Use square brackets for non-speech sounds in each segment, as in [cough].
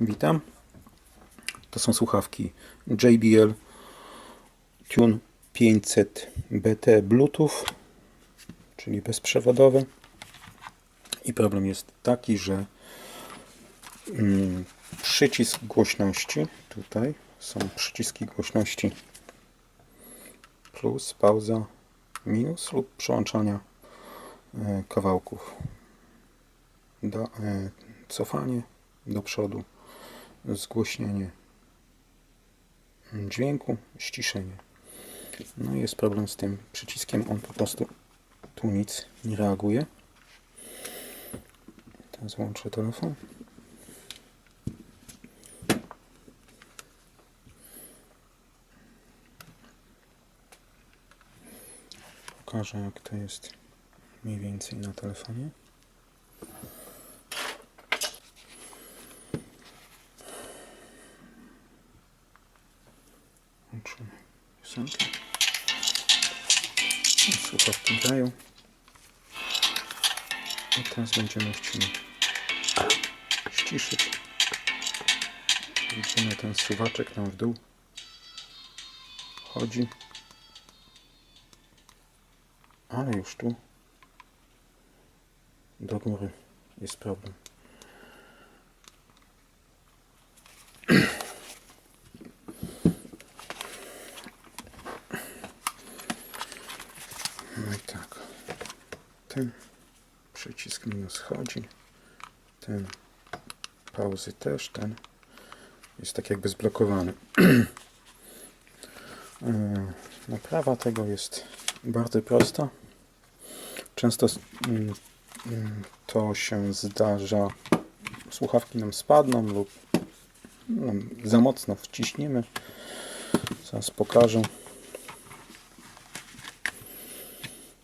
Witam. To są słuchawki JBL Tune 500 BT Bluetooth, czyli bezprzewodowe. I problem jest taki, że mm, przycisk głośności, tutaj są przyciski głośności plus, pauza, minus lub przełączania e, kawałków. Do, e, cofanie do przodu, zgłośnienie dźwięku, ściszenie. No i jest problem z tym przyciskiem, on po prostu tu nic nie reaguje. Teraz włączę telefon. Pokażę jak to jest mniej więcej na telefonie. Piosenkę. Słuchawki grają. I teraz będziemy chcieli ściszyć. Widzimy ten suwaczek nam w dół. Chodzi. Ale już tu do góry jest problem. No i tak. Ten przycisk minus chodzi. Ten pauzy też. Ten jest tak jakby zblokowany. [clears throat] E, Naprawa tego jest bardzo prosta. Często mm, mm, to się zdarza. Słuchawki nam spadną lub no, za mocno wciśniemy. Zaraz pokażę.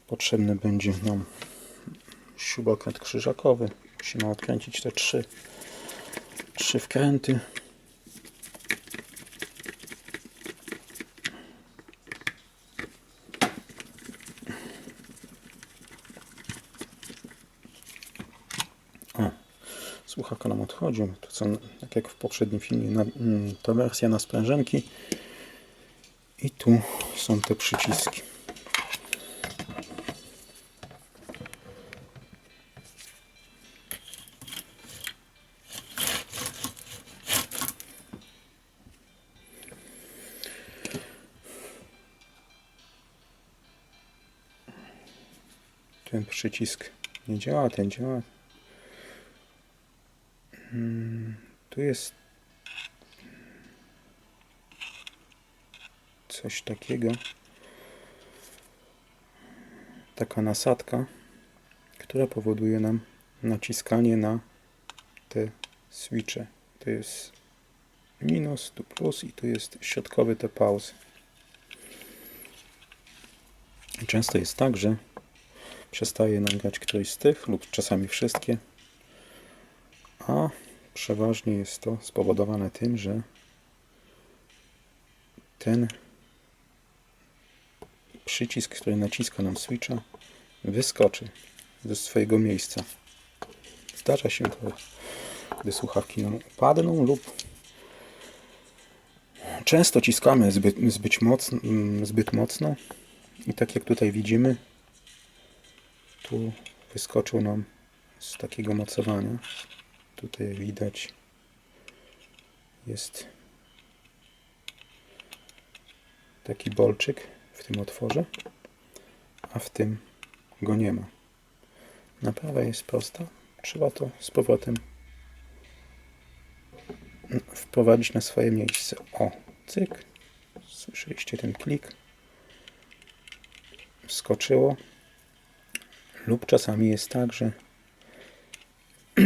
Potrzebny będzie nam śrubokręt krzyżakowy. Musimy odkręcić te trzy, trzy wkręty. O, słuchawka nam odchodzi. To co, tak jak w poprzednim filmie, na, mm, to wersja na sprężynki. I tu są te przyciski. Ten przycisk nie działa, ten działa. Mm, Tu jest coś takiego. Taka nasadka, która powoduje nam naciskanie na te switche. To jest minus, tu plus i tu jest środkowy te pauzy. Często jest tak, że przestaje nam grać któryś z tych lub czasami wszystkie, a przeważnie jest to spowodowane tym, że ten przycisk, który naciska nam switcha, wyskoczy ze swojego miejsca. Zdarza się to, gdy słuchawki nam upadną lub często ciskamy zbyt, zbyt, mocno, zbyt mocno i tak jak tutaj widzimy, tu wyskoczył nam z takiego mocowania. Tutaj widać jest taki bolczyk w tym otworze, a w tym go nie ma. Naprawa jest prosta. Trzeba to z powrotem wprowadzić na swoje miejsce. O, cyk. Słyszeliście ten klik. Wskoczyło. Lub czasami jest tak, że [clears throat]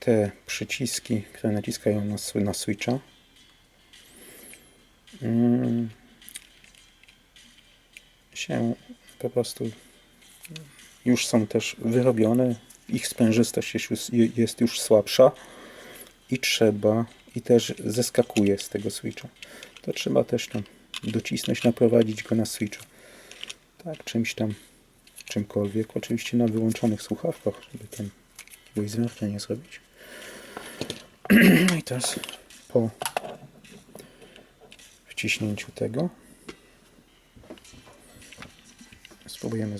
te przyciski, które naciskają na, na switcha, mm, się po prostu już są też wyrobione. Ich sprężystość jest już, jest już słabsza i trzeba, i też zeskakuje z tego switcha. To trzeba też tam docisnąć, naprowadzić go na switcha. Tak, czymś tam, czymkolwiek. Oczywiście na wyłączonych słuchawkach, żeby ten spróbuj zwiercia zrobić. [clears throat] I teraz po wciśnięciu tego spróbujemy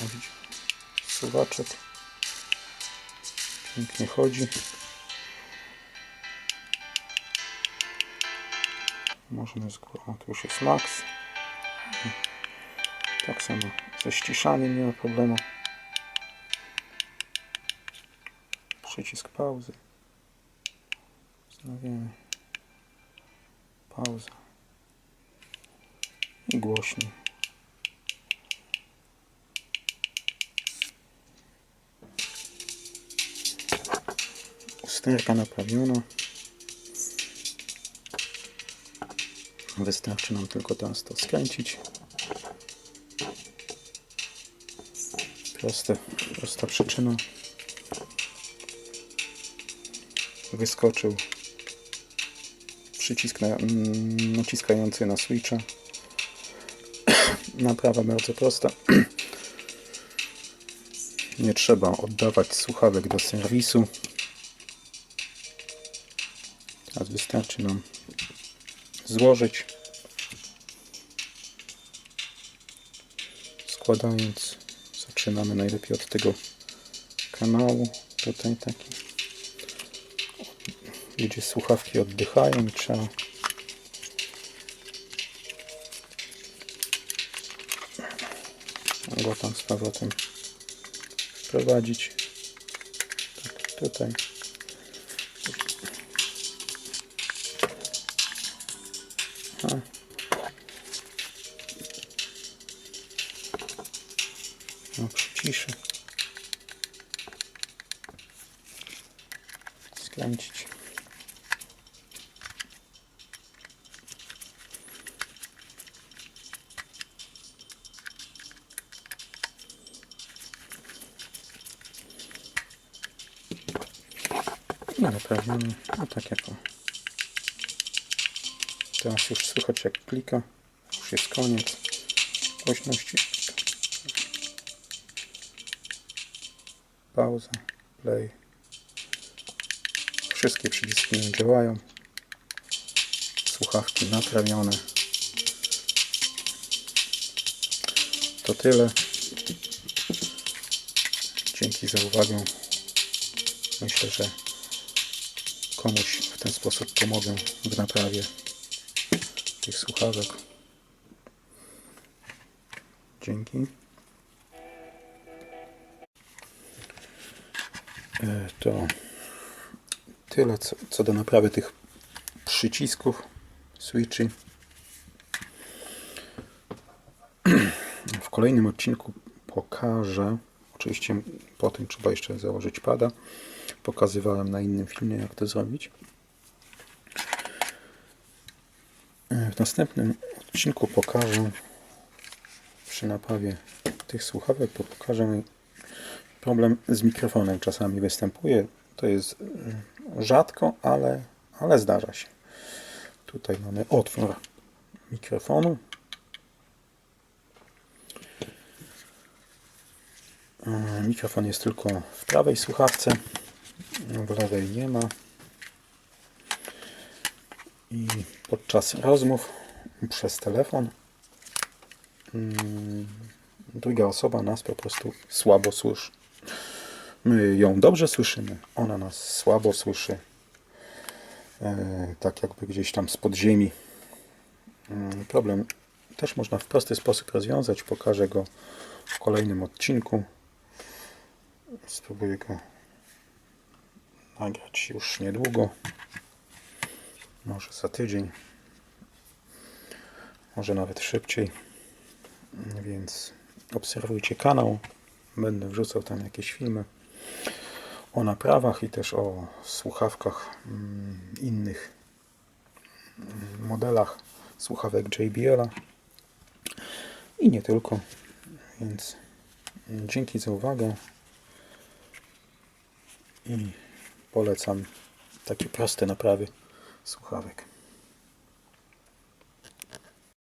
o, widzicie, suwaczek pięknie chodzi. Można z górą, tu już jest max. Tak samo ze ściszaniem nie ma problemu. Przycisk pauzy. Wznawiamy. Pauza. I głośniej. Usterka naprawiona. Wystarczy nam tylko teraz to skręcić. Proste, prosta przyczyna. Wyskoczył przycisk na, mm, naciskający na switcha. [clears throat] Naprawa bardzo prosta. [clears throat] Nie trzeba oddawać słuchawek do serwisu. Teraz wystarczy nam złożyć. Składając, zaczynamy najlepiej od tego kanału. Tutaj taki, gdzie słuchawki oddychają trzeba go tam z powrotem wprowadzić. Tak, tutaj. A. No, przyciszę. Skręcić. No naprawiamy. No tak jak o. Teraz już słychać jak klika. Już jest koniec. Głośności. Pauza. Play. Wszystkie przyciski nie działają. Słuchawki naprawione. To tyle. Dzięki za uwagę. Myślę, że komuś w ten sposób pomogę w naprawie tych słuchawek. Dzięki. E, To tyle co, co do naprawy tych przycisków switchy. W kolejnym odcinku pokażę, oczywiście po tym trzeba jeszcze założyć pada. Pokazywałem na innym filmie jak to zrobić. E, W następnym odcinku pokażę przy naprawie tych słuchawek, to pokażę problem z mikrofonem czasami występuje. To jest e, rzadko, ale, ale zdarza się. Tutaj mamy otwór mikrofonu. E, Mikrofon jest tylko w prawej słuchawce, w lewej nie ma. I podczas rozmów przez telefon mm, druga osoba nas po prostu słabo słyszy. My ją dobrze słyszymy, ona nas słabo słyszy. E, tak jakby gdzieś tam z podziemi. Mm, Problem też można w prosty sposób rozwiązać. Pokażę go w kolejnym odcinku. Spróbuję go nagrać już niedługo. Może za tydzień. Może nawet szybciej. Więc obserwujcie kanał. Będę wrzucał tam jakieś filmy o naprawach i też o słuchawkach mm, innych mm, modelach słuchawek JBL-a i nie tylko. Więc dzięki za uwagę i polecam takie proste naprawy słuchawek.